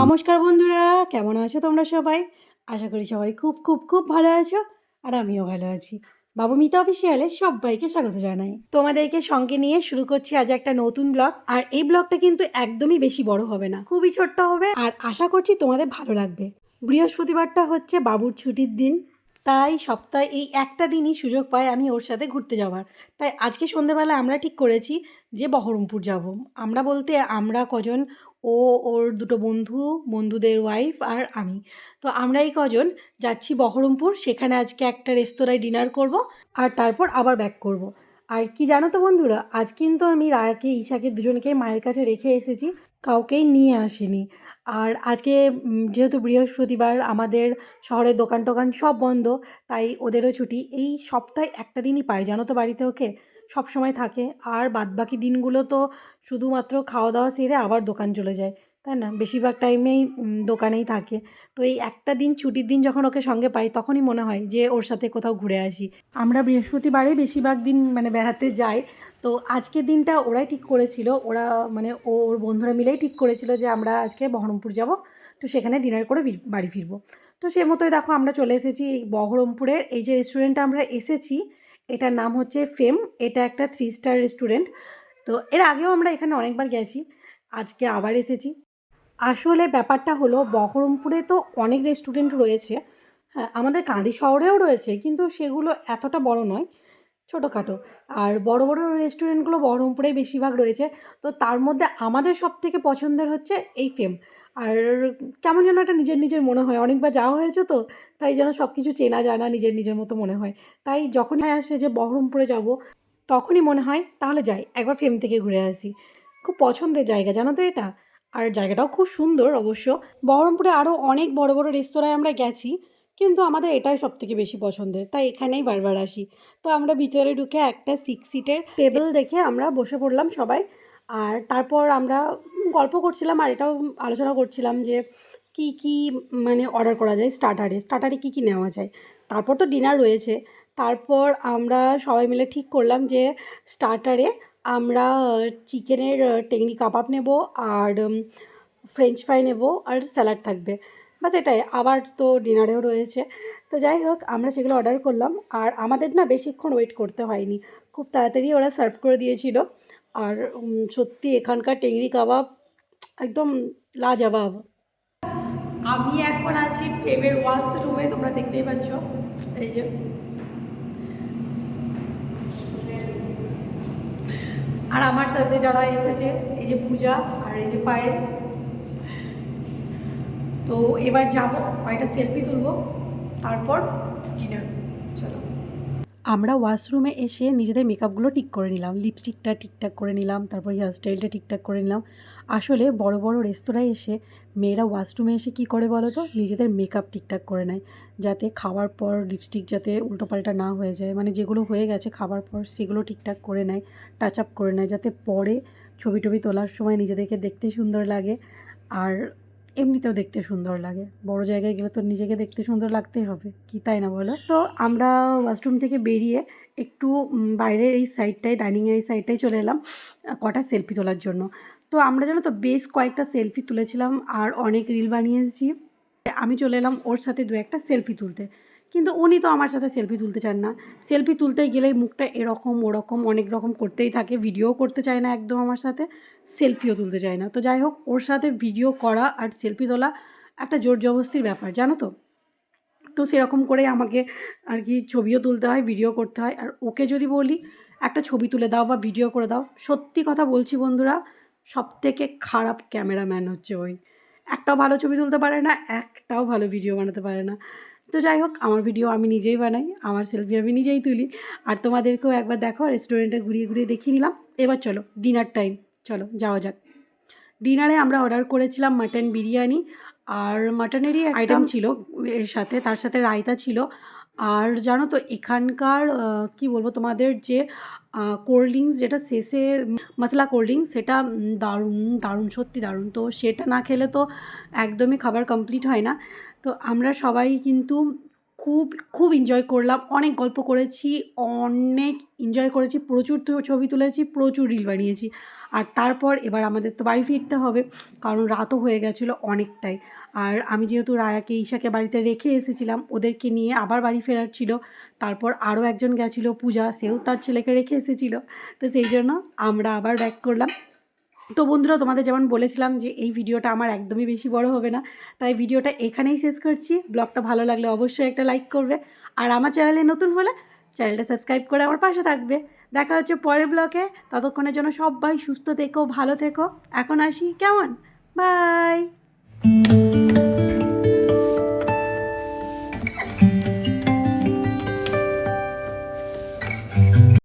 নমস্কার বন্ধুরা, কেমন আছো তোমরা সবাই? আশা করি সবাই খুব খুব খুব ভালো আছো আর আমিও ভালো আছি। বাবু মিতা অফিসিয়ালে সবাইকে স্বাগত জানাই। তোমাদেরকে সঙ্গে নিয়ে শুরু করছি আজ একটা নতুন ব্লগ আর এই ব্লগটা কিন্তু একদমই বেশি বড় হবে না, খুবই ছোট্ট হবে। আর আশা করছি তোমাদের ভালো লাগবে। বৃহস্পতিবারটা হচ্ছে বাবুর ছুটির দিন। তাই সপ্তাহে এই একটা দিনই সুযোগ পাই আমি ওর সাথে ঘুরতে যাওয়ার। তাই আজকে সন্ধেবেলা আমরা ঠিক করেছি যে বহরমপুর যাব। আমরা বলতে আমরা কজন, ও, ওর দুটো বন্ধু, বন্ধুদের ওয়াইফ আর আমি। তো আমরা এই কজন যাচ্ছি বহরমপুর, সেখানে আজকে একটা রেস্তোরাঁয় ডিনার করব আর তারপর আবার ব্যাক করব। আর কি জানো তো বন্ধুরা, আজ কিন্তু আমি রায়াকে, ঈশাকে দুজনকে মায়ের কাছে রেখে এসেছি, কাউকেই নিয়ে আসিনি। আর আজকে যেহেতু বৃহস্পতিবার আমাদের শহরে দোকান টোকান সব বন্ধ, তাই ওদেরও ছুটি। এই সপ্তাহে একটা দিনই পায় জানো তো বাড়িতে ওকে? সব সময় থাকে। আর বাদবাকি দিনগুলো তো শুধুমাত্র খাওয়া দাওয়া সেরে আবার দোকান চলে যায়। তাই না? বেশিরভাগ টাইমেই দোকানেই থাকে। তো এই একটা দিন, ছুটির দিন যখন ওকে সঙ্গে পাই, তখনই মনে হয় যে ওর সাথে কোথাও ঘুরে আসি। আমরা বৃহস্পতিবারে বেশিরভাগ দিন মানে বেড়াতে যাই। তো আজকের দিনটা ওরাই ঠিক করেছিল। ওরা মানে ওর বন্ধুরা মিলেই ঠিক করেছিল যে আমরা আজকে বহরমপুর যাব। তো সেখানে ডিনার করে বাড়ি ফিরবো। তো সে মতোই দেখো, আমরা চলে এসেছি এই বহরমপুরের এই যে রেস্টুরেন্টে আমরা এসেছি, এটার নাম হচ্ছে ফেম এটা একটা থ্রি স্টার রেস্টুরেন্ট তো এর আগেও আমরা এখানে অনেকবার গেছি। আজকে আবার এসেছি। আসলে ব্যাপারটা হলো বহরমপুরে তো অনেক রেস্টুরেন্ট রয়েছে। হ্যাঁ আমাদের কাঁদি শহরেও রয়েছে, কিন্তু সেগুলো এতটা বড় নয়, ছোটোখাটো। আর বড় বড় রেস্টুরেন্টগুলো বহরমপুরেই বেশিরভাগ রয়েছে। তো তার মধ্যে আমাদের সব থেকে পছন্দের হচ্ছে এই ফেম আর কেমন যেন একটা নিজের নিজের মনে হয়। অনেকবার যাওয়া হয়েছে তো, তাই যেন সব কিছু চেনা জানা নিজের নিজের মতো মনে হয়। তাই যখনই আসে যে বহরমপুরে যাব, তখনই মনে হয় তাহলে যাই, একবার ফেম থেকে ঘুরে আসি। খুব পছন্দের জায়গা, জানো তো এটা? আর জায়গাটাও খুব সুন্দর অবশ্য। বহরমপুরে আরও অনেক বড় বড় রেস্তোরাঁয় আমরা গেছি, কিন্তু আমাদের এটাই সব থেকে বেশি পছন্দের। তাই এখানেই বারবার আসি। তো আমরা ভিতরে ঢুকে একটা সিক্স সিটের টেবিল দেখে আমরা বসে পড়লাম সবাই। আর তারপর আমরা গল্প করছিলাম আর এটাও আলোচনা করছিলাম যে কি কি মানে অর্ডার করা যায় স্টার্টারে স্টার্টারে কি কি নেওয়া যায়। তারপর তো ডিনার রয়েছে। তারপর আমরা সবাই মিলে ঠিক করলাম যে স্টার্টারে আমরা চিকেনের টেংরি কাবাব নেব আর ফ্রেঞ্চ ফ্রাই নেব আর স্যালাড থাকবে। বাস এটাই, আবার তো ডিনারেও রয়েছে। তো যাই হোক, আমরা সেগুলো অর্ডার করলাম আর আমাদের না বেশিক্ষণ ওয়েট করতে হয়নি। খুব তাড়াতাড়ি ওরা সার্ভ করে দিয়েছিল। আর সত্যি এখানকার টেংরি কাবাব একদম লাজবাব। আমি এখন আছি ফেবের ওয়াশরুমে, তোমরা দেখতেই পাচ্ছ। এই যে। আর আমার সাথে যারা এসেছে, এই যে পূজা আর এই যে পায়ে তো এবার যাব, কয়েকটা সেলফি তুলবো, তারপর আমরা ওয়াশরুমে এসে নিজেদের মেকআপগুলো ঠিক করে নিলাম। লিপস্টিকটা ঠিকঠাক করে নিলাম, তারপর হেয়ার স্টাইলটা ঠিকঠাক করে নিলাম। আসলে বড় বড় রেস্তোরাঁয় এসে মেয়েরা ওয়াশরুমে এসে কি করে বলো তো? নিজেদের মেকআপ ঠিকঠাক করে নেয়। যাতে খাওয়ার পর লিপস্টিক যাতে উল্টোপাল্টা না হয়ে যায় মানে যেগুলো হয়ে গেছে খাবার পর সেগুলো ঠিকঠাক করে নেয় টাচ আপ করে নেয়, যাতে পরে ছবি টবি তোলার সময় নিজেদেরকে দেখতে সুন্দর লাগে। আর এমনিতেও দেখতে সুন্দর লাগে। বড় জায়গায় গেলে তো নিজেকে দেখতে সুন্দর লাগতেই হবে, কি তাই না বলো? তো আমরা ওয়াশরুম থেকে বেরিয়ে একটু বাইরের এই সাইডটায় ডাইনিংয়ের এই সাইডটায় চলে এলাম কটা সেলফি তোলার জন্য। তো আমরা জানো তো, বেশ কয়েকটা সেলফি তুলেছিলাম আর অনেক রিল বানিয়েছি। আমি চলে এলাম ওর সাথে দু একটা সেলফি তুলতে। কিন্তু উনি তো আমার সাথে সেলফি তুলতে চান না। সেলফি তুলতে গেলেই মুখটা এরকম, ওরকম, অনেক রকম করতেই থাকে। ভিডিও করতে চায় না একদম আমার সাথে সেলফিও তুলতে চায় না। তো যাই হোক, ওর সাথে ভিডিও করা আর সেলফি তোলা একটা জোর জবস্তির ব্যাপার, জানো তো? তো সেরকম করে আমাকে আর কি ছবিও তুলতে হয় ভিডিও করতে হয়। আর ওকে যদি বলি, একটা ছবি তুলে দাও বা ভিডিও করে দাও। সত্যি কথা বলছি বন্ধুরা সব থেকে খারাপ ক্যামেরাম্যান হচ্ছে ওই। একটাও ভালো ছবি তুলতে পারে না, একটাও ভালো ভিডিও বানাতে পারে না। তো যাই হোক আমার ভিডিও আমি নিজেই বানাই আমার সেলফি আমি নিজেই তুলি। আর তোমাদেরকেও একবার দেখো রেস্টুরেন্টে ঘুরিয়ে ঘুরিয়ে দেখিয়ে নিলাম। এবার চলো ডিনার টাইম চলো যাওয়া যাক। ডিনারে আমরা অর্ডার করেছিলাম মাটন বিরিয়ানি আর মাটনেরই আইটেম ছিল এর সাথে তার সাথে রায়তা ছিল। আর জানো তো এখানকার কি বলব তোমাদের যে কোল্ড ড্রিঙ্কস যেটা শেষে মশলা কোল্ড ড্রিঙ্কস সেটা দারুণ দারুণ সত্যি দারুণ। তো সেটা না খেলে তো একদমই খাবার কমপ্লিট হয় না। তো আমরা সবাই কিন্তু খুব খুব এনজয় করলাম। অনেক গল্প করেছি, অনেক এনজয় করেছি, প্রচুর ছবি তুলেছি, প্রচুর রিল বানিয়েছি। আর তারপর এবার আমাদের তো বাড়ি ফিরতে হবে, কারণ রাতও হয়ে গেছিল অনেকটাই। আর আমি যেহেতু রায়াকে, ঈশাকে বাড়িতে রেখে এসেছিলাম, ওদেরকে নিয়ে আবার বাড়ি ফেরার ছিল। তারপর আরও একজন গেছিল পূজা, সেও তার ছেলেকে রেখে এসেছিল। তো সেই জন্য আমরা আবার ব্যাক করলাম। তো বন্ধুরা, তোমাদের যেমন বলেছিলাম যে এই ভিডিওটা আমার একদমই বেশি বড় হবে না, তাই ভিডিওটা এখানেই শেষ করছি। ব্লগটা ভালো লাগলে অবশ্যই একটা লাইক করবে। আর আমার চ্যানেলে নতুন হলে চ্যানেলটা সাবস্ক্রাইব করে আমার পাশে থাকবে। দেখা হচ্ছে পরের ব্লকে ততক্ষণের জন্য সবাই সুস্থ থেকো, ভালো থেকো। এখন আসি, কেমন? বাই!